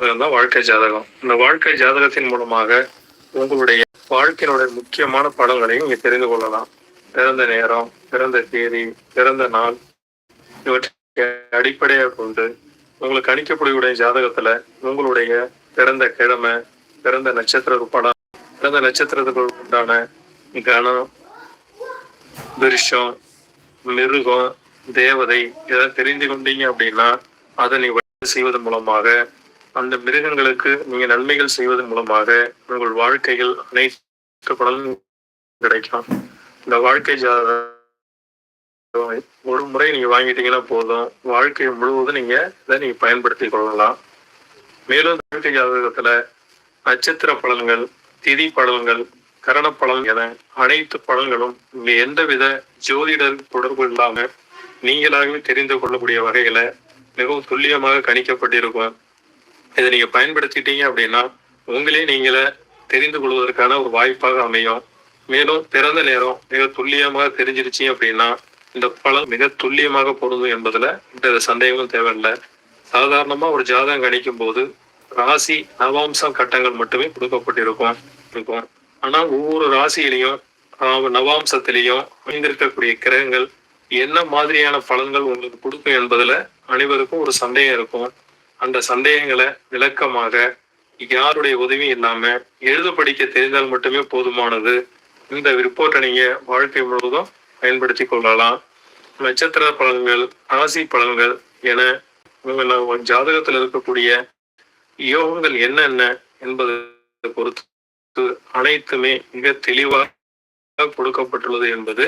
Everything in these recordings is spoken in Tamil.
தான் வாழ்க்கை ஜாதகம். இந்த வாழ்க்கை ஜாதகத்தின் மூலமாக உங்களுடைய வாழ்க்கையினுடைய முக்கியமான படங்களையும் நீங்க தெரிந்து கொள்ளலாம். பிறந்த நேரம் பிறந்த தேதி பிறந்த நாள் இவற்றை அடிப்படையாக கொண்டு உங்களுக்கு கணிக்கக்கூடிய ஜாதகத்துல உங்களுடைய பிறந்த கிழமை பிறந்த நட்சத்திர படம் பிறந்த நட்சத்திரத்துக்கு உண்டான கணம் விருஷம் மிருகம் தேவதை இதை தெரிந்து கொண்டீங்க அப்படின்னா அதை நீ செய்வதன் மூலமாக அந்த மிருகங்களுக்கு நீங்க நன்மைகள் செய்வதன் மூலமாக உங்கள் வாழ்க்கையில் அனைத்து பலனும் கிடைக்கும். இந்த வாழ்க்கை ஜாதகம் ஒரு முறை நீங்க வாங்கிட்டீங்கன்னா போதும். வாழ்க்கை முழுவதும் நீங்க இதை நீங்க பயன்படுத்தி கொள்ளலாம். மேலும் வாழ்க்கை ஜாதகத்துல நட்சத்திர பலன்கள் திதி பலன்கள் கரண பலன் என அனைத்து பலன்களும் இங்க எந்தவித ஜோதிடர் தொடர்பு இல்லாம நீங்களாகவே தெரிந்து கொள்ளக்கூடிய வகையில மிகவும் துல்லியமாக கணிக்கப்பட்டிருக்கும். இதை நீங்க பயன்படுத்திட்டீங்க அப்படின்னா உங்களே நீங்களே தெரிந்து கொள்வதற்கான ஒரு வாய்ப்பாக அமையும். மேலும் பிறந்த நேரம் மிக துல்லியமாக தெரிஞ்சிருச்சு அப்படின்னா இந்த பலன் மிக துல்லியமாக பொருந்தும் என்பதுல இந்த சந்தேகமும் தேவையில்லை. சாதாரணமா ஒரு ஜாதகம் கணிக்கும் போது ராசி நவாம்சம் கட்டங்கள் மட்டுமே கொடுக்கப்பட்டிருக்கும் இருக்கும். ஆனா ஒவ்வொரு ராசியிலையும் நவாம்சத்திலையும் அமைந்திருக்கக்கூடிய கிரகங்கள் என்ன மாதிரியான பலன்கள் உங்களுக்கு கொடுக்கும் என்பதுல அனைவருக்கும் ஒரு சந்தேகம் இருக்கும். அந்த சந்தேகங்களை விளக்கமாக யாருடைய உதவியும் இல்லாம எழுத படிக்க தெரிந்தால் மட்டுமே போதுமானது. இந்த ரிப்போர்ட்டை நீங்க வாழ்க்கை முழுவதும் பயன்படுத்தி கொள்ளலாம். நட்சத்திர பலன்கள் ராசி பலன்கள் என உங்கள் ஜாதகத்தில் இருக்கக்கூடிய யோகங்கள் என்னென்ன என்பதை பொறுத்து அனைத்துமே மிக தெளிவாக கொடுக்கப்பட்டுள்ளது என்பது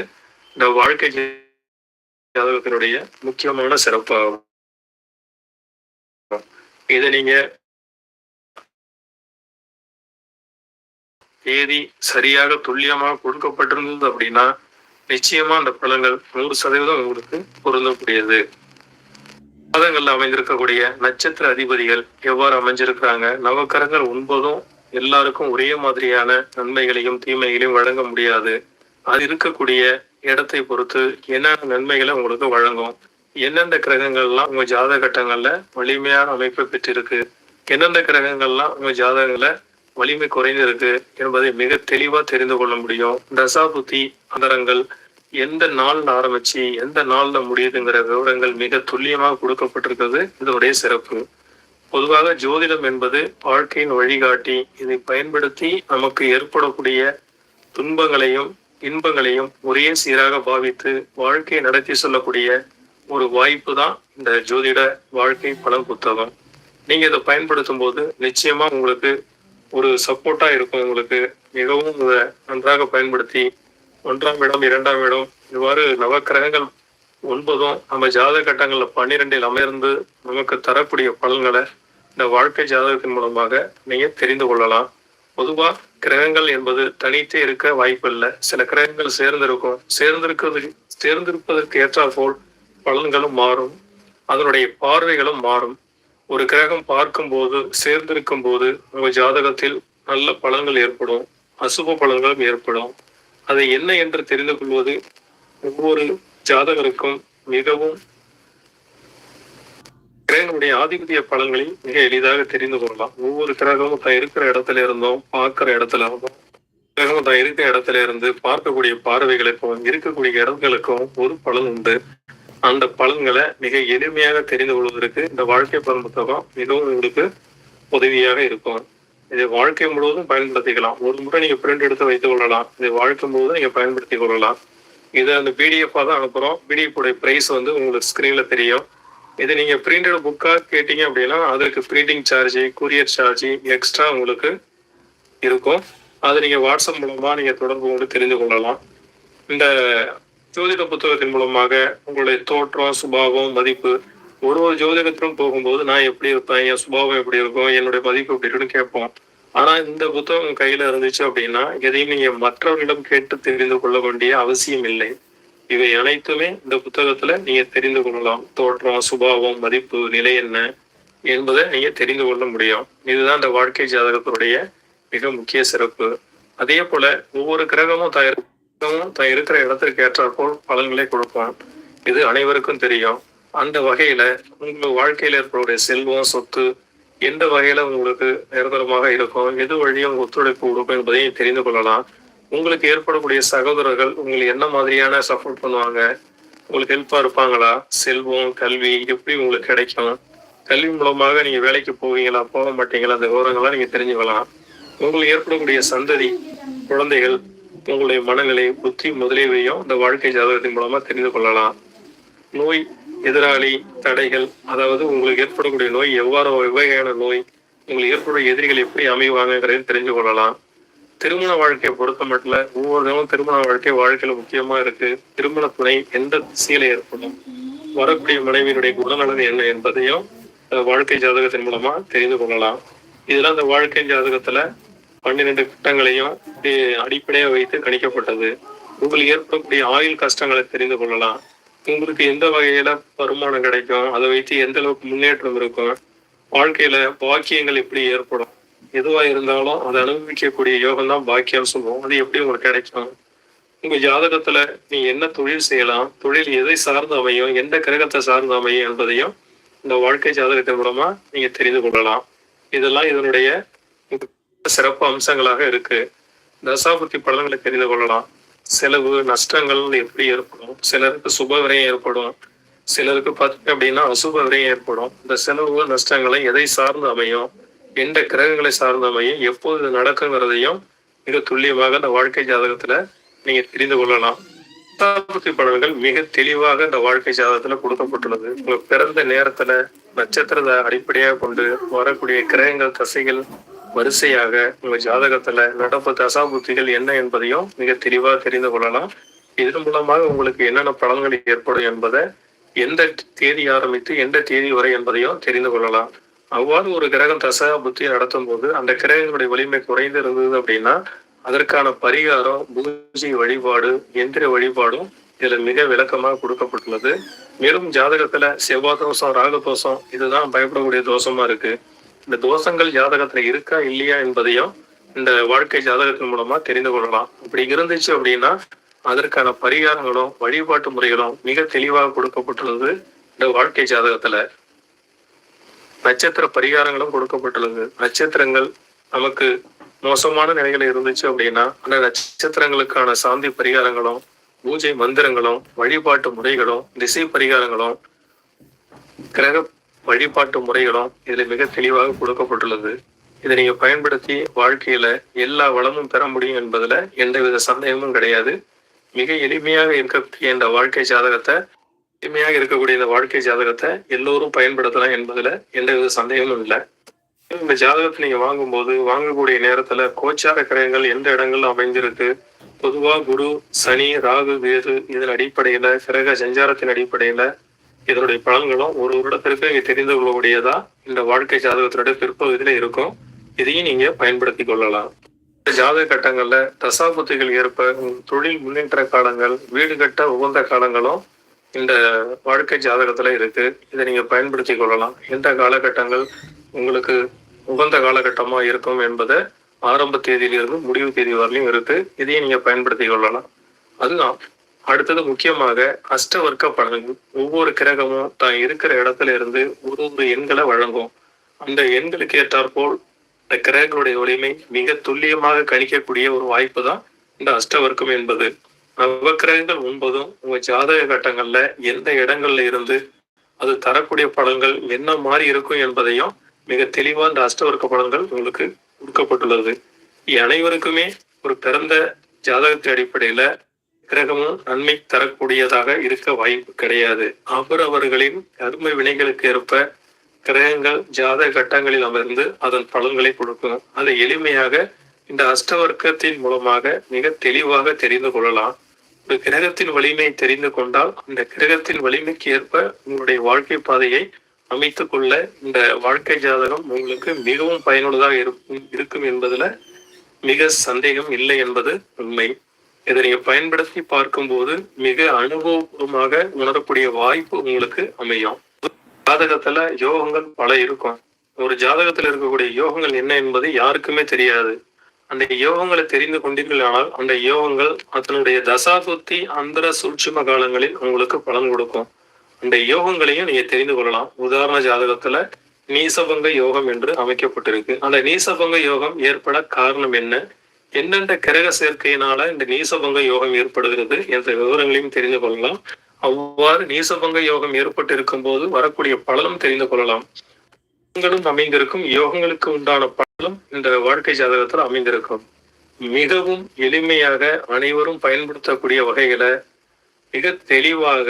இந்த வாழ்க்கை ஜாதகத்தினுடைய முக்கியமான சிறப்பாகும். இதை நீங்க தேதி சரியாக துல்லியமாக கொடுக்கப்பட்டிருந்தது அப்படின்னா நிச்சயமா அந்த பழங்கள் நூறு சதவீதம் உங்களுக்கு பொருந்தக்கூடியது. பாதங்கள்ல அமைந்திருக்கக்கூடிய நட்சத்திர அதிபதிகள் எவ்வாறு அமைஞ்சிருக்கிறாங்க? நவக்கரங்கள் ஒன்பதும் எல்லாருக்கும் ஒரே மாதிரியான நன்மைகளையும் தீமைகளையும் வழங்க முடியாது. அது இருக்கக்கூடிய இடத்தை பொறுத்து என்னென்ன நன்மைகளை உங்களுக்கு வழங்கும்? எந்தெந்த கிரகங்கள்லாம் உங்க ஜாதக கட்டங்கள்ல வலிமையான அமைப்பை பெற்றிருக்கு? எந்தெந்த கிரகங்கள்லாம் உங்க ஜாதகங்கள வலிமை குறைந்திருக்கு என்பதை மிக தெளிவா தெரிந்து கொள்ள முடியும். தசா புத்தி அந்தரங்கள் எந்த நாள்ல ஆரம்பிச்சு எந்த நாள்ல முடியுதுங்கிற விவரங்கள் மிக துல்லியமாக கொடுக்கப்பட்டிருக்கிறது. இதனுடைய சிறப்பு. பொதுவாக ஜோதிடம் என்பது வாழ்க்கையின் வழிகாட்டி. இதை பயன்படுத்தி நமக்கு ஏற்படக்கூடிய துன்பங்களையும் இன்பங்களையும் ஒரே சீராக பாவித்து வாழ்க்கையை நடத்தி சொல்லக்கூடிய ஒரு வாய்ப்பு தான் இந்த ஜோதிட வாழ்க்கை பலன் புத்தகம் நீங்க இதை பயன்படுத்தும் போது நிச்சயமா உங்களுக்கு ஒரு சப்போர்ட்டா இருக்கும். உங்களுக்கு மிகவும் இதை நன்றாக பயன்படுத்தி ஒன்றாம் இடம் இரண்டாம் இடம் இவ்வாறு நவக்கிரகங்கள் ஒன்பதும் நம்ம ஜாதக கட்டங்கள்ல பன்னிரெண்டில் அமர்ந்து நமக்கு தரக்கூடிய பலன்களை இந்த வாழ்க்கை ஜாதகத்தின் மூலமாக நீங்க தெரிந்து கொள்ளலாம். பொதுவா கிரகங்கள் என்பது தனித்தே இருக்க வாய்ப்பில்லை. சில கிரகங்கள் சேர்ந்திருக்கும். சேர்ந்திருக்கிறது சேர்ந்திருப்பதற்கு ஏற்றாற்போல் பலன்களும் மாறும். அதனுடைய பார்வைகளும் மாறும். ஒரு கிரகம் பார்க்கும்போது சேர்ந்திருக்கும் போது உங்க ஜாதகத்தில் நல்ல பலன்கள் ஏற்படும். அசுப பலன்களும் ஏற்படும். அதை என்ன என்று தெரிந்து கொள்வது ஒவ்வொரு ஜாதகருக்கும் மிகவும் கிரகங்களுடைய ஆதிபத்திய பலன்களை மிக எளிதாக தெரிந்து கொள்ளலாம். ஒவ்வொரு கிரகமும் தான் இருக்கிற இடத்துல இருந்தும் பார்க்கிற இடத்துல இருந்தோம். கிரகம் தான் இருக்கிற இடத்துல இருந்து பார்க்கக்கூடிய பார்வைகளுக்கும் இருக்கக்கூடிய இடங்களுக்கும் ஒரு பலன் உண்டு. அந்த பலன்களை மிக எளிமையாக தெரிந்து கொள்வதற்கு இந்த வாழ்க்கை பலன் புத்தகம் மிகவும் உங்களுக்கு உதவியாக இருக்கும். இதை வாழ்க்கை முழுவதும் பயன்படுத்திக்கலாம். ஒரு முறை நீங்க பிரிண்ட் எடுத்து வைத்துக் கொள்ளலாம். இதை வாழ்க்கை முழுவதும் நீங்க பயன்படுத்திக் கொள்ளலாம். இதை அந்த பிடிஎஃப் தான் அனுப்புறோம். பிடிஎஃப் உடைய பிரைஸ் வந்து உங்களுக்கு ஸ்கிரீன்ல தெரியும். இதை நீங்க பிரிண்டட் புக்கா கேட்டீங்க அப்படின்னா அதற்கு printing charge courier charge extra உங்களுக்கு இருக்கும். அதை நீங்க வாட்ஸ்அப் மூலமா நீங்க தொடர்பு கொண்டு தெரிந்து கொள்ளலாம். இந்த ஜோதிட புத்தகத்தின் மூலமாக உங்களுடைய தோற்றம் சுபாவம் மதிப்பு ஒரு ஒரு ஜோதிடத்திலும் போகும்போது நான் எப்படி இருப்பேன் என் சுபாவம் எப்படி இருக்கும் என்னுடைய மதிப்பு எப்படி இருக்குன்னு கேட்போம். ஆனா இந்த புத்தகம் கையில இருந்துச்சு அப்படின்னா எதையும் நீங்க மற்றவர்களிடம் கேட்டு தெரிந்து கொள்ள வேண்டிய அவசியம் இல்லை. இவை அனைத்துமே இந்த புத்தகத்துல நீங்க தெரிந்து கொள்ளலாம். தோற்றம் சுபாவம் மதிப்பு நிலை என்ன என்பதை நீங்க தெரிந்து கொள்ள முடியும். இதுதான் இந்த வாழ்க்கை ஜாதகத்தினுடைய மிக முக்கிய சிறப்பு. அதே போல ஒவ்வொரு கிரகமும் தான் கிரகமும் தான் இருக்கிற இடத்திற்கு ஏற்றாற்போல் பலன்களை கொடுப்பான். இது அனைவருக்கும் தெரியும். அந்த வகையில உங்கள் வாழ்க்கையில இருக்கக்கூடிய செல்வம் சொத்து எந்த வகையில உங்களுக்கு நிரந்தரமாக இருக்கும் எது வழியும் ஒத்துழைப்பு கொடுக்கும் என்பதையும் தெரிந்து கொள்ளலாம். உங்களுக்கு ஏற்படக்கூடிய சகோதரர்கள் உங்களுக்கு என்ன மாதிரியான சப்போர்ட் பண்ணுவாங்க? உங்களுக்கு ஹெல்ப்பா இருப்பாங்களா? செல்வம் கல்வி எப்படி உங்களுக்கு கிடைக்கும்? கல்வி மூலமாக நீங்க வேலைக்கு போவீங்களா போக மாட்டீங்களா? அந்த விவரங்கள்லாம் நீங்க தெரிஞ்சுக்கலாம். உங்களுக்கு ஏற்படக்கூடிய சந்ததி குழந்தைகள் உங்களுடைய மனநிலை புத்தி முதலியவையும் இந்த வாழ்க்கை ஜாதகத்தின் மூலமா தெரிந்து கொள்ளலாம். நோய் எதிராளி தடைகள் அதாவது உங்களுக்கு ஏற்படக்கூடிய நோய் எவ்வாறு எவ்வகையான நோய் உங்களுக்கு ஏற்படக்கூடிய எதிரிகள் எப்படி அமைவாங்கிறதையும் தெரிஞ்சு கொள்ளலாம். திருமண வாழ்க்கையை பொறுத்த மட்டும் ஒவ்வொரு தினமும் திருமண வாழ்க்கை வாழ்க்கையில முக்கியமா இருக்கு. திருமண துணை எந்த திசையில ஏற்படும் வரக்கூடிய மனைவியினுடைய குணநலன் என்ன என்பதையும் வாழ்க்கை ஜாதகத்தின் மூலமா தெரிந்து கொள்ளலாம். இதெல்லாம் அந்த வாழ்க்கை ஜாதகத்துல பன்னிரண்டு கட்டங்களையும் அடிப்படையாக வைத்து கணிக்கப்பட்டது. உங்களுக்கு ஏற்படக்கூடிய ஆயுள் கஷ்டங்களை தெரிந்து கொள்ளலாம். உங்களுக்கு எந்த வகையில வருமானம் கிடைக்கும்? அதை வைத்து எந்த அளவுக்கு முன்னேற்றம் இருக்கும்? வாழ்க்கையில பாக்கியங்கள் எப்படி ஏற்படும்? எதுவா இருந்தாலும் அதை அனுபவிக்கக்கூடிய யோகம் தான் பாக்கியம் சொல்லுவோம் அது எப்படி உங்களுக்கு கிடைக்கும்? உங்க ஜாதகத்துல நீ என்ன தொழில் செய்யலாம்? தொழில் எதை சார்ந்து அமையும்? எந்த கிரகத்தை சார்ந்து அமையும் என்பதையும் இந்த வாழ்க்கை ஜாதகத்தின் மூலமா நீங்க தெரிந்து கொள்ளலாம். இதெல்லாம் இதனுடைய சிறப்பு அம்சங்களாக இருக்கு. தசாபுத்தி பலன்களை தெரிந்து கொள்ளலாம். செலவு நஷ்டங்கள் எப்படி ஏற்படும்? சிலருக்கு சுப விரயம் ஏற்படும். சிலருக்கு பார்த்தீங்க அப்படின்னா அசுப விரயம் ஏற்படும். இந்த செலவு நஷ்டங்களை எதை சார்ந்து அமையும்? எந்த கிரகங்களை சார்ந்து அமையும்? எப்போது நடக்குங்கிறதையும் மிக துல்லியமாக இந்த வாழ்க்கை ஜாதகத்துல நீங்க தெரிந்து கொள்ளலாம். தசாபுத்தி பலன்கள் மிக தெளிவாக இந்த வாழ்க்கை ஜாதகத்துல கொடுக்கப்பட்டுள்ளது. உங்க பிறந்த நேரத்துல நட்சத்திரத்தை அடிப்படையாக கொண்டு வரக்கூடிய கிரகங்கள் தசைகள் வரிசையாக உங்க ஜாதகத்துல நடப்பு தசா புத்திகள் என்ன என்பதையும் மிக தெளிவாக தெரிந்து கொள்ளலாம். இதன் மூலமாக உங்களுக்கு என்னென்ன பலன்கள் ஏற்படும் என்பதை எந்த தேதி ஆரம்பித்து எந்த தேதி வரை என்பதையும் தெரிந்து கொள்ளலாம். அவ்வாறு ஒரு கிரகம் தசா புத்தி நடத்தும் போது அந்த கிரகங்களுடைய வலிமை குறைந்து இருந்தது அப்படின்னா அதற்கான பரிகாரம் பூஜை வழிபாடு எந்திர வழிபாடும் இதுல மிக விளக்கமாக கொடுக்கப்பட்டுள்ளது. மேலும் ஜாதகத்துல செவ்வாய் தோஷம் ராகு தோஷம் இதுதான் பயப்படக்கூடிய தோஷமா இருக்கு. இந்த தோஷங்கள் ஜாதகத்துல இருக்கா இல்லையா என்பதையும் இந்த வாழ்க்கை ஜாதகத்தின் மூலமா தெரிந்து கொள்ளலாம். அப்படி இருந்துச்சு அப்படின்னா அதற்கான பரிகாரங்களும் வழிபாட்டு முறைகளும் மிக தெளிவாக கொடுக்கப்பட்டுள்ளது இந்த வாழ்க்கை ஜாதகத்துல. நட்சத்திர பரிகாரங்களும் கொடுக்கப்பட்டுள்ளது. நட்சத்திரங்கள் நமக்கு மோசமான நிலைகள் இருந்துச்சு அப்படின்னா அந்த நட்சத்திரங்களுக்கான சாந்தி பரிகாரங்களும் பூஜை மந்திரங்களும் வழிபாட்டு முறைகளும் திசை பரிகாரங்களும் கிரக வழிபாட்டு முறைகளும் இதுல மிக தெளிவாக கொடுக்கப்பட்டுள்ளது. இதை நீங்க பயன்படுத்தி வாழ்க்கையில எல்லா வளமும் பெற முடியும் என்பதுல எந்தவித சந்தேகமும் கிடையாது. மிக எளிமையாக இருக்கக்கூடிய இந்த வாழ்க்கை ஜாதகத்தை எளிமையாக இருக்கக்கூடிய இந்த வாழ்க்கை ஜாதகத்தை எல்லோரும் பயன்படுத்தலாம் என்பதுல எந்தவித சந்தேகமும் இல்லை. இந்த ஜாதகத்தை நீங்க வாங்கும்போது வாங்கக்கூடிய நேரத்துல கோச்சார கிரகங்கள் எந்த இடங்கள்ல அமைஞ்சிருக்கு பொதுவா குரு சனி ராகு வேது இதன் அடிப்படையில கிரக சஞ்சாரத்தின் அடிப்படையில இதனுடைய பலன்களும் ஒரு வருடத்திற்கு நீங்க தெரிந்து கொள்ளக்கூடியதா இந்த வாழ்க்கை ஜாதகத்தினுடைய பிற்பகுதியில இருக்கும். இதையும் நீங்க பயன்படுத்தி கொள்ளலாம். இந்த ஜாதக கட்டங்கள்ல தசாபுத்திகள் ஏற்ப தொழில் முன்னேற்ற காலங்கள் வீடு கட்ட உகந்த காலங்களும் இந்த வாழ்க்கை ஜாதகத்துல இருக்கு. இதை நீங்க பயன்படுத்தி கொள்ளலாம். எந்த காலகட்டங்கள் உங்களுக்கு உகந்த காலகட்டமா இருக்கும் என்பதை ஆரம்ப தேதியிலிருந்து முடிவு தேதி வரலையும் இருக்கு. இதையும் நீங்க பயன்படுத்தி கொள்ளலாம். அதுதான் அடுத்தது முக்கியமாக அஷ்டவர்க்க பலன்கள் ஒவ்வொரு கிரகமும் தான் இருக்கிற இடத்துல இருந்து ஒரு ஒரு எண்களை வழங்கும். அந்த எண்களுக்கு ஏற்றாற்போல் இந்த கிரகங்களுடைய வலிமை மிக துல்லியமாக கணிக்கக்கூடிய ஒரு வாய்ப்பு தான் இந்த அஷ்டவர்க்கம் என்பது. நவக்கிரகங்கள் ஒன்பதும் உங்க ஜாதக கட்டங்கள்ல எந்த இடங்கள்ல இருந்து அது தரக்கூடிய பலன்கள் என்ன மாதிரி இருக்கும் என்பதையும் மிக தெளிவா இந்த அஷ்டவர்க்க பலன்கள் உங்களுக்கு கொடுக்கப்பட்டுள்ளது. அனைவருக்குமே ஒரு பிறந்த ஜாதகத்தின் அடிப்படையில கிரகமும் நன்மை தரக்கூடியதாக இருக்க வாய்ப்பு கிடையாது. அவரவர்களின் கர்ம வினைகளுக்கு ஏற்ப கிரகங்கள் ஜாதக கட்டங்களில் அமர்ந்து அதன் பலன்களை கொடுக்கும். அதை எளிமையாக இந்த அஷ்டவர்க்கத்தின் மூலமாக மிக தெளிவாக தெரிந்து கொள்ளலாம். ஒரு கிரகத்தின் வலிமை தெரிந்து கொண்டால் அந்த கிரகத்தின் வலிமைக்கு ஏற்ப உங்களுடைய வாழ்க்கை பாதையை அமைத்துக் கொள்ள இந்த வாழ்க்கை ஜாதகம் உங்களுக்கு மிகவும் பயனுள்ளதாக இருக்கும் இருக்கும் என்பதுல மிக சந்தேகம் இல்லை என்பது உண்மை. இதை நீங்க பயன்படுத்தி பார்க்கும்போது மிக அனுபவபூர்வமாக உணரக்கூடிய வாய்ப்பு உங்களுக்கு அமையும். ஜாதகத்துல யோகங்கள் பல இருக்கும். ஒரு ஜாதகத்துல இருக்கக்கூடிய யோகங்கள் என்ன என்பது யாருக்குமே தெரியாது. அந்த யோகங்களை தெரிந்து கொண்டீர்களானால் அந்த யோகங்கள் அதனுடைய தசாபுத்தி அந்தர சூட்சும காலங்களில் உங்களுக்கு பலன் கொடுக்கும். அந்த யோகங்களையும் நீங்க தெரிந்து கொள்ளலாம். உதாரண ஜாதகத்துல நீசபங்க யோகம் என்று அமைக்கப்பட்டிருக்கு. அந்த நீசபங்க யோகம் ஏற்பட காரணம் என்ன? எந்தெந்த கிரக சேர்க்கையினால இந்த நீசபங்க யோகம் ஏற்படுகிறது என்ற விவரங்களையும் தெரிந்து கொள்ளலாம். அவ்வாறு நீசபங்க யோகம் ஏற்பட்டிருக்கும் போது வரக்கூடிய பலனும் தெரிந்து கொள்ளலாம். யோகங்களும் அமைந்திருக்கும். யோகங்களுக்கு உண்டான பலனும் இந்த வாழ்க்கை ஜாதகத்தில் அமைந்திருக்கும். மிகவும் எளிமையாக அனைவரும் பயன்படுத்தக்கூடிய வகைகளை மிக தெளிவாக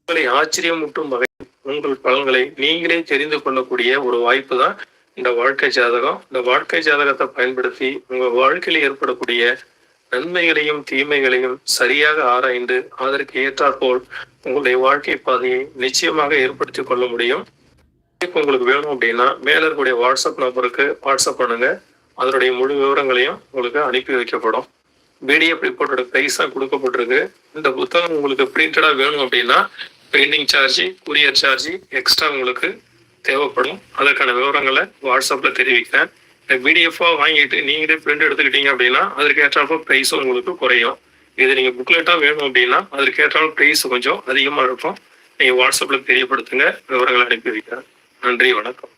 உங்களை ஆச்சரியமூட்டும் வகை உங்கள் பலன்களை நீங்களே தெரிந்து கொள்ளக்கூடிய ஒரு வாய்ப்பு தான் இந்த வாழ்க்கை ஜாதகம் இந்த வாழ்க்கை ஜாதகத்தை பயன்படுத்தி உங்கள் வாழ்க்கையில் ஏற்படக்கூடிய நன்மைகளையும் தீமைகளையும் சரியாக ஆராய்ந்து அதற்கு ஏற்றாற்போல் உங்களுடைய வாழ்க்கை பாதையை நிச்சயமாக ஏற்படுத்தி கொள்ள முடியும். இப்போ உங்களுக்கு வேணும் அப்படின்னா மேல இருக்கக்கூடிய வாட்ஸ்அப் நம்பருக்கு வாட்ஸ்அப் பண்ணுங்க. அதனுடைய முழு விவரங்களையும் உங்களுக்கு அனுப்பி வைக்கப்படும். பிடிஎஃப் ரிப்போர்ட்டோட பிரைஸா கொடுக்கப்பட்டிருக்கு. இந்த புத்தகம் உங்களுக்கு பிரிண்டடா வேணும் அப்படின்னா printing charge courier charge extra உங்களுக்கு தேவைப்படும். அதற்கான விவரங்களை வாட்ஸ்அப்பில் தெரிவிக்கிறேன். பிடிஎஃபாக வாங்கிட்டு நீங்களே பிரிண்ட் எடுத்துக்கிட்டீங்க அப்படின்னா அதற்கு ஏற்றாப்ப ப்ரைஸும் உங்களுக்கு குறையும். இது நீங்கள் புக்லெட்டாக வேணும் அப்படின்னா அதற்கு ஏற்றாலும் ப்ரைஸ் கொஞ்சம் அதிகமாக இருக்கும். நீங்கள் வாட்ஸ்அப்பில் தெரியப்படுத்துங்க. விவரங்களை அனுப்பி வைக்கிறேன். நன்றி வணக்கம்.